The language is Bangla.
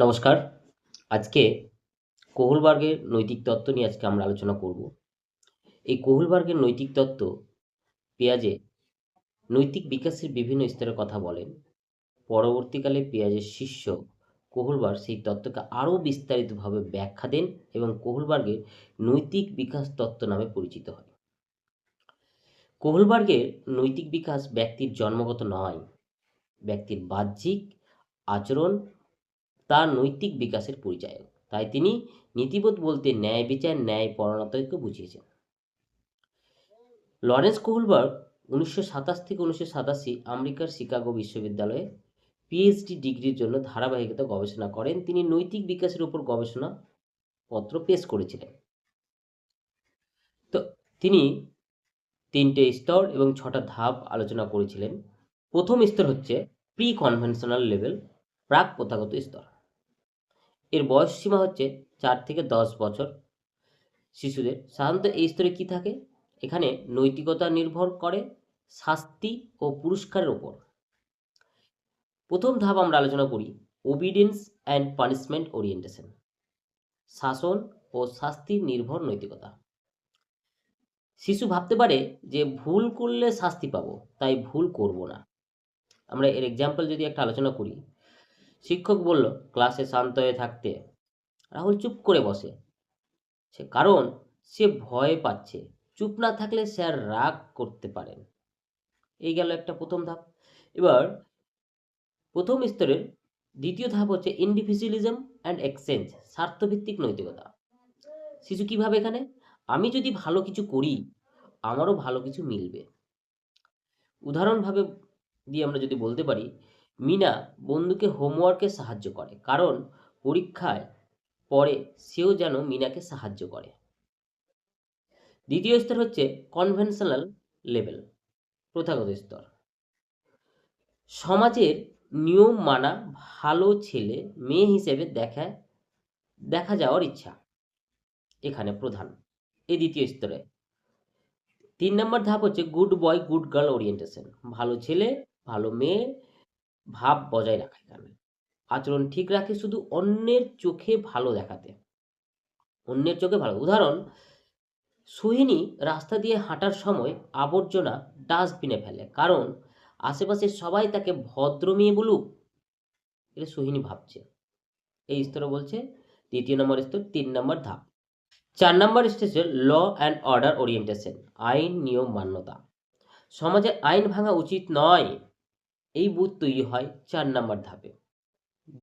নমস্কার। আজকে কোহলবার্গের নৈতিক তত্ত্ব নিয়ে আজকে আমরা আলোচনা করব। এই কোহলবার্গের নৈতিক তত্ত্ব পেঁয়াজে নৈতিক বিকাশের বিভিন্ন স্তরের কথা বলেন। পরবর্তীকালে পেঁয়াজের শিষ্য কোহলবার্গ সেই তত্ত্বকে আরও বিস্তারিতভাবে ব্যাখ্যা দেন এবং কোহলবার্গের নৈতিক বিকাশ তত্ত্ব নামে পরিচিত হয়। কোহলবার্গের নৈতিক বিকাশ ব্যক্তির জন্মগত নয়, ব্যক্তির বাহ্যিক আচরণ তার নৈতিক বিকাশের পরিচায়ক। তাই তিনি নীতিবোধ বলতে ন্যায় বিচার, ন্যায় পরণতাকে বুঝিয়েছেন। লরেন্স কোহলবার্গ উনিশশো সাতাশ থেকে উনিশশো সাতাশি আমেরিকার শিকাগো বিশ্ববিদ্যালয়ে পিএইচডি ডিগ্রির জন্য ধারাবাহিকতা গবেষণা করেন। তিনি নৈতিক বিকাশের উপর গবেষণা পত্র পেশ করেছিলেন। তো তিনি তিনটে স্তর এবং ছটা ধাপ আলোচনা করেছিলেন। প্রথম স্তর হচ্ছে প্রি কনভেনশনাল লেভেল প্রাক প্রথাগত স্তর। এর বয়স সীমা হচ্ছে চার থেকে দশ বছর। শিশুদের সাধারণত এই স্তরে কি থাকে? এখানে নৈতিকতা নির্ভর করে শাস্তি ও পুরস্কারের ওপর। প্রথম ধাপ আমরা আলোচনা করি ওবিডেন্স অ্যান্ড পানিশমেন্ট ওরিয়েন্টেশন শাসন ও শাস্তি নির্ভর নৈতিকতা। শিশু ভাবতে পারে যে ভুল করলে শাস্তি পাবো, তাই ভুল করব না। আমরা এর এক্সাম্পল যদি একটা আলোচনা করি শিক্ষক বলল, ক্লাসে শান্ত হয়ে থাকতে। রাহুল চুপ করে বসে। সে কারণ, সে ভয় পাচ্ছে। চুপ না থাকলে স্যার রাগ করতে পারেন এই গেল একটা প্রথম ধাপ। এবার প্রথম স্তরের দ্বিতীয় ধাপ হচ্ছে ইন্ডিভিজুয়ালিজম অ্যান্ড এক্সচেঞ্জ স্বার্থভিত্তিক নৈতিকতা। শিশু কীভাবে এখানে? আমি যদি ভালো কিছু করি, আমারও ভালো কিছু মিলবে। উদাহরণভাবে দিয়ে আমরা যদি বলতে পারি মিনা বন্ধুকে হোমওয়ার্কে সাহায্য করে, কারণ পরীক্ষায় পরে সেও যেন মিনাকে সাহায্য করে। দ্বিতীয় স্তর হচ্ছে কনভেনশনাল লেভেল প্রথাগত স্তর। সমাজের নিয়ম মানা ভালো ছেলে মেয়ে হিসেবে দেখা দেখা যাওয়ার ইচ্ছা, এখানে প্রধান। এই দ্বিতীয় স্তরে। তিন নম্বর ধাপ হচ্ছে good boy good girl orientation ভালো ছেলে, ভালো মেয়ে ভাব বজায় রাখা এখানে আচরণ ঠিক রাখে শুধু অন্যের চোখে ভালো দেখাতে। অন্যের চোখে ভালো। উদাহরণ, সোহিনী রাস্তা দিয়ে হাঁটার সময় আবর্জনা ডাস্টবিনে ফেলে, কারণ আশেপাশে সবাই তাকে ভদ্র মেয়ে বলুক এটা সোহিনী ভাবছে। এই স্তরে বলছে, দ্বিতীয় নম্বর স্তর, তিন নম্বর ধাপ। চার নম্বর স্টেজে ল অ্যান্ড অর্ডার ওরিয়েন্টেশন, আইন, নিয়ম, মান্যতা। সমাজে আইন ভাঙা উচিত নয়। এই বুথ তৈরি হয় চার নম্বর ধাপে।